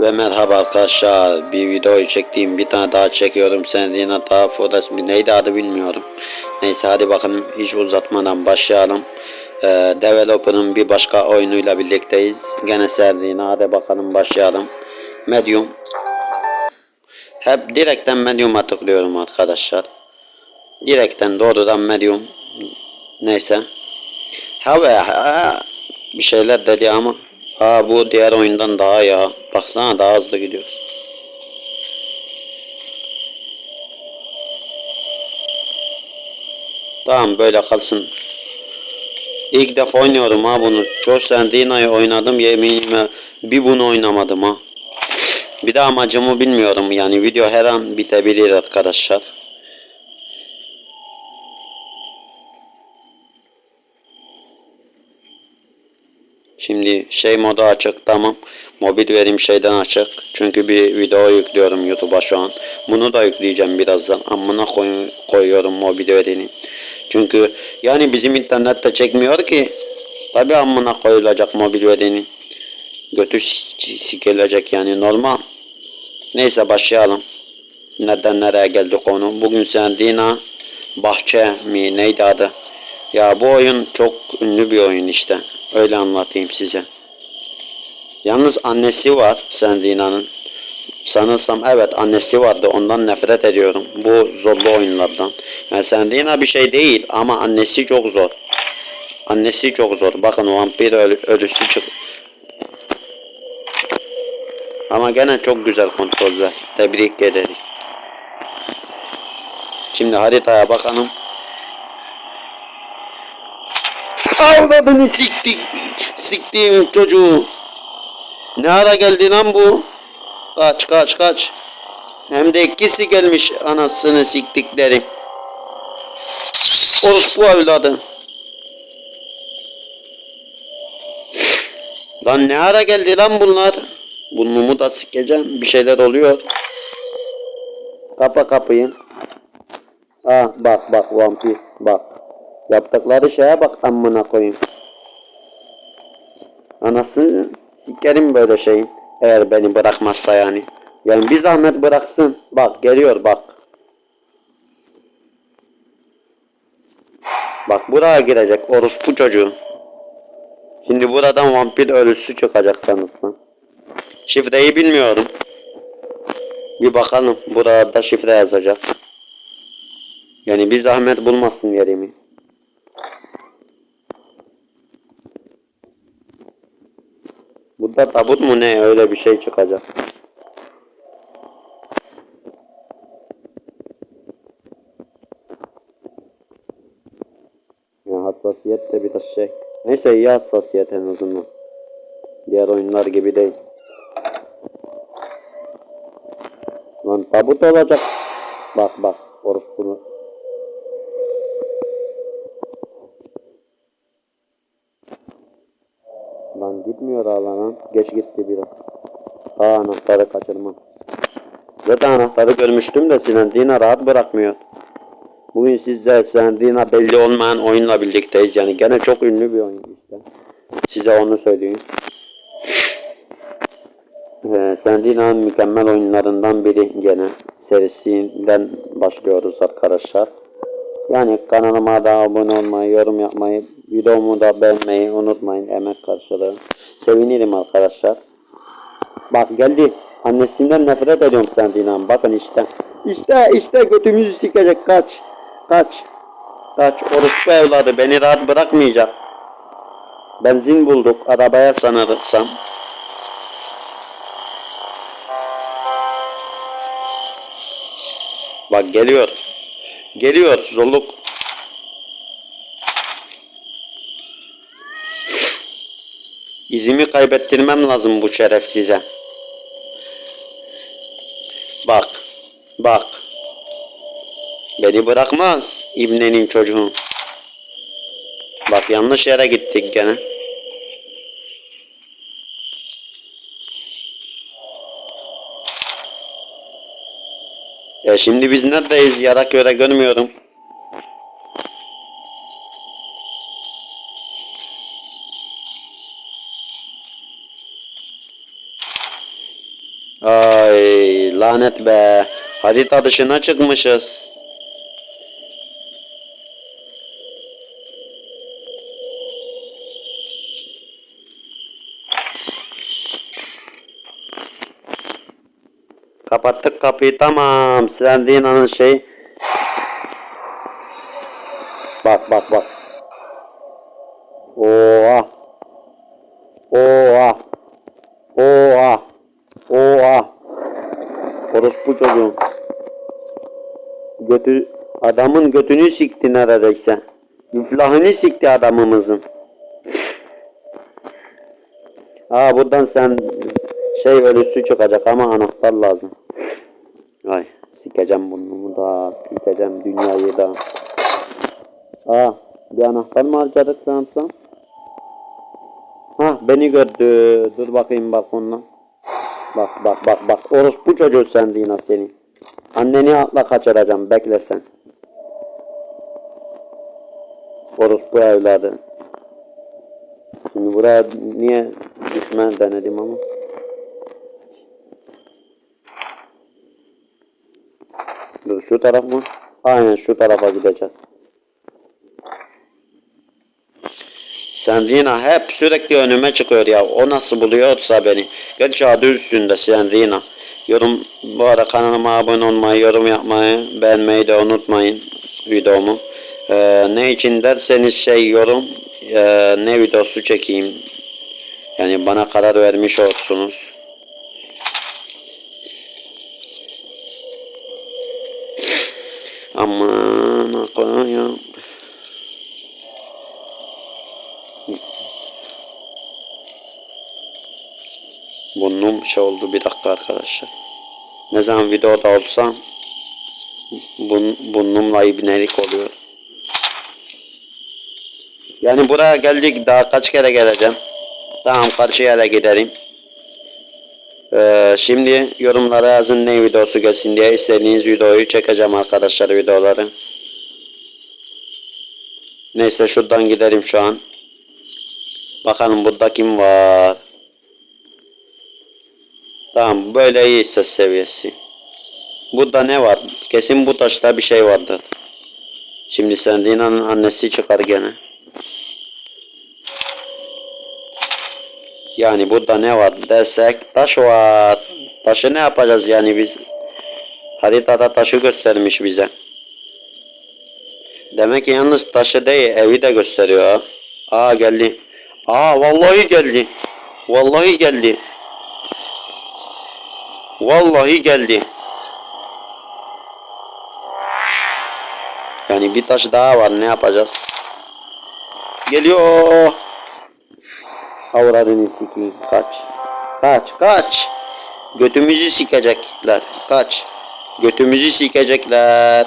Ve merhaba arkadaşlar. Bir videoyu çektiğim bir tane daha çekiyorum. Daha Forest mi neydi adı bilmiyorum. Neyse hadi bakalım hiç uzatmadan başlayalım. Ee, developer'ın bir başka oyunuyla birlikteyiz. Gene Serdina hadi bakalım başlayalım. Medium. Hep direkten Medium'a tıklıyorum arkadaşlar. Direkten doğrudan Medium. Neyse. Ha be ha. Bir şeyler dedi ama. Aa bu diğer oyundan daha ya. Baksana daha hızlı gidiyoruz. Tamam böyle kalsın. İlk defa oynuyorum ha bunu. Çok Sandina'yı oynadım yeminime bir bunu oynamadım ha. Bir de amacımı bilmiyorum yani video her an bitebilir arkadaşlar. Şimdi şey modu açık tamam. Mobil verim şeyden açık. Çünkü bir video yüklüyorum YouTube'a şu an. Bunu da yükleyeceğim birazdan. Amına koy koyuyorum mobil verimi. Çünkü yani bizim internette çekmiyor ki. Tabi amına koyulacak mobil verinin. Götü sikilecek yani normal. Neyse başlayalım. Nereden nereye geldi konu? Bugün Sendina Bahçe mi neydi adı? Ya bu oyun çok ünlü bir oyun işte. Öyle anlatayım size. Yalnız annesi var Sendina'nın. Sanırsam evet annesi vardı ondan nefret ediyorum. Bu zorlu oyunlardan. Yani Sendina bir şey değil ama annesi çok zor. Annesi çok zor. Bakın vampir ölü, ölüsü çık. Ama gene çok güzel kontroller. Tebrik ederiz. Şimdi haritaya bakalım. Avradını siktik. Siktiğim çocuğu. Ne ara geldi lan bu? Kaç kaç kaç. Hem de ikisi gelmiş anasını siktikleri. Orospu evladı. Lan ne ara geldi lan bunlar? Burnumu da sikeceğim. Bir şeyler oluyor. Kapa kapıyı. Ah bak bak vampir bak. Yaptıkları şeye bak amına koyayım. Anasını sikerim böyle şeyin. Eğer beni bırakmazsa yani. Yani bir zahmet bıraksın. Bak geliyor bak. Bak buraya girecek orospu çocuğu. Şimdi buradan vampir ölüsü çıkacak sanırsın. Şifreyi bilmiyorum. Bir bakalım. Burada şifre yazacak. Yani bir zahmet bulmasın yerimi. Burada tabut mu ne öyle bir şey çıkacak. Ya hassasiyet de biraz şey. Neyse iyi hassasiyet en azından. Diğer oyunlar gibi değil. Lan tabut olacak. Bak bak. Orospunu. Lan gitmiyor hala lan. Geç gitti biraz. Aa anahtarı kaçırmam. Zaten anahtarı görmüştüm de Sinan Dina rahat bırakmıyor. Bugün sizle Sinan Dina belli olmayan oyunla birlikteyiz. Yani gene çok ünlü bir oyun işte. Size onu söyleyeyim. Ee, Sendina'nın mükemmel oyunlarından biri gene serisinden başlıyoruz arkadaşlar. Yani kanalıma da abone olmayı, yorum yapmayı, videomu da beğenmeyi unutmayın emek karşılığı. Sevinirim arkadaşlar. Bak geldi. Annesinden nefret ediyorum Sendina'nın. Bakın işte. İşte işte götümüzü sikecek. Kaç. Kaç. Kaç. Orospu evladı beni rahat bırakmayacak. Benzin bulduk. Arabaya sanırsam. Bak geliyor. Geliyor zorluk. İzimi kaybettirmem lazım bu şerefsize. Bak. Bak. Beni bırakmaz İbnenin çocuğu. Bak yanlış yere gittik gene. Ya şimdi biz neredeyiz? Yarak yöre görmüyorum. Ay lanet Harita dışına çıkmışız. Kapattık kapıyı tamam. Slendia'nın şey. Bak bak bak. Oha. Oha. Oha. Oha. Orospu çocuğum. Götü, adamın götünü sikti neredeyse. İflahını sikti adamımızın. Aa buradan sen şey ölüsü çıkacak ama anahtar lazım. Ay sikeceğim bunu da sikeceğim dünyayı da. Aa bir anahtar mı harcadık sanırsam? Ha beni gördü. Dur bakayım bak onunla. Bak bak bak bak. Orospu çocuğu sen yine seni. Anneni atla kaçıracağım. Bekle sen. Orospu evladı. Şimdi buraya niye düşme denedim ama. Dur şu taraf mı? Aynen şu tarafa gideceğiz. Sandrina hep sürekli önüme çıkıyor ya. O nasıl buluyorsa beni. Gerçi adı üstünde Sandrina. Yorum bu arada kanalıma abone olmayı, yorum yapmayı, beğenmeyi de unutmayın videomu. Ee, ne için derseniz şey yorum ee, ne videosu çekeyim. Yani bana karar vermiş olursunuz. Aman koyayım. Burnum şey oldu bir dakika arkadaşlar. Ne zaman videoda olsam bun, burnumla ibnelik oluyor. Yani buraya geldik daha kaç kere geleceğim. Tamam karşı yere gidelim. Ee, şimdi yorumlara yazın ne videosu gelsin diye istediğiniz videoyu çekeceğim arkadaşlar videoları. Neyse şuradan gidelim şu an. Bakalım burada kim var. Tamam böyle iyi ses seviyesi. Burada ne var? Kesin bu taşta bir şey vardı. Şimdi Sendina'nın annesi çıkar gene. Yani burada ne var dersek taş var. Taşı ne yapacağız yani biz? Haritada taşı göstermiş bize. Demek ki yalnız taşı değil evi de gösteriyor. Aa geldi. Aa vallahi geldi. Vallahi geldi. Vallahi geldi. Yani bir taş daha var ne yapacağız? Geliyor. Avradını sikeyim. Kaç. Kaç kaç. Götümüzü sikecekler. Kaç. Götümüzü sikecekler.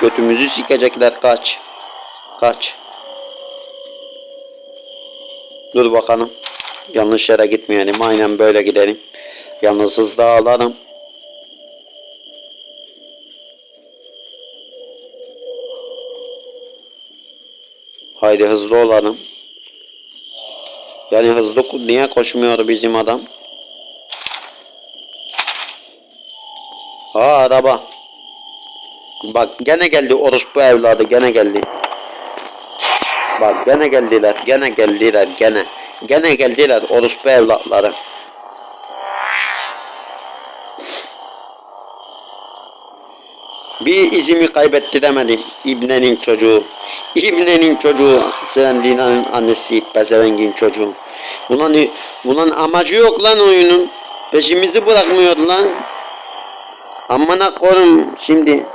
Götümüzü sikecekler. Kaç. Kaç. Dur bakalım. Yanlış yere gitmeyelim. Aynen böyle gidelim. Yalnız hız da alalım. Haydi hızlı olalım. Yani hızlı niye koşmuyor bizim adam? Aa araba. Bak gene geldi orospu evladı gene geldi. Bak gene geldiler gene geldiler gene. Gene geldiler orospu evlatları. Bir izimi kaybettiremedim. İbnenin çocuğu. İbnenin çocuğu. Selendina'nın annesi. Pezevengin çocuğu. Ulan, ulan amacı yok lan oyunun. Peşimizi bırakmıyor lan. Amına korum şimdi.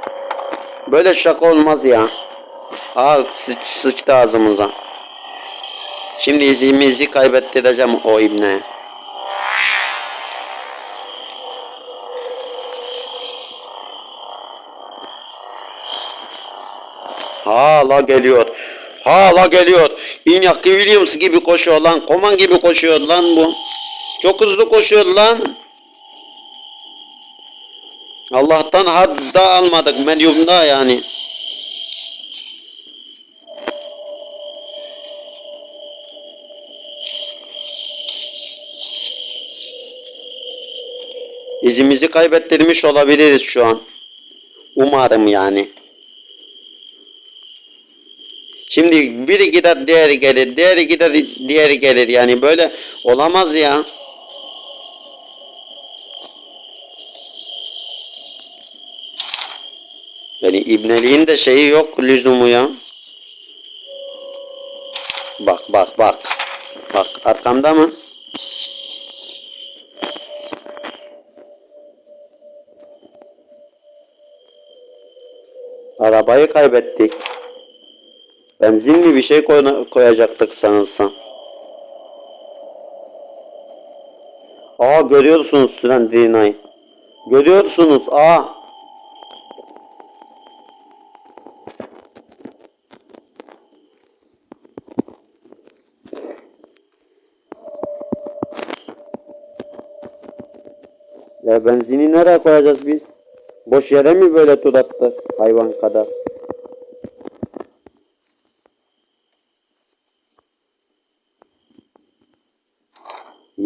Böyle şaka olmaz ya. Aa sıç, sıçtı ağzımıza. Şimdi izimizi kaybettireceğim o ibne. Hala geliyor. Hala geliyor. Iñaki Williams gibi koşuyor lan. Koman gibi koşuyor lan bu. Çok hızlı koşuyor lan. Allah'tan hadda almadık. Medyumda yani. İzimizi kaybettirmiş olabiliriz şu an. Umarım yani. Şimdi biri gider diğeri gelir, diğeri gider diğeri gelir yani böyle olamaz ya. Yani ibneliğin de şeyi yok lüzumu ya. Bak bak bak. Bak arkamda mı? Arabayı kaybettik. Benzinli bir şey koy- koyacaktık sanırsam. Aa görüyorsunuz Süren Dina'yı. Görüyorsunuz aa. Ya benzini nereye koyacağız biz? Boş yere mi böyle tur hayvan kadar?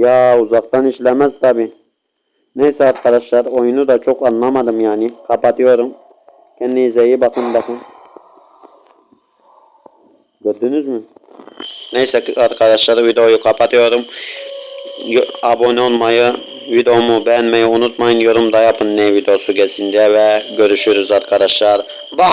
Ya uzaktan işlemez tabi. Neyse arkadaşlar oyunu da çok anlamadım yani. Kapatıyorum. Kendinize iyi bakın bakın. Gördünüz mü? Neyse arkadaşlar videoyu kapatıyorum. Yo- Abone olmayı, videomu beğenmeyi unutmayın. Yorum da yapın ne videosu gelsin diye ve görüşürüz arkadaşlar. Bye.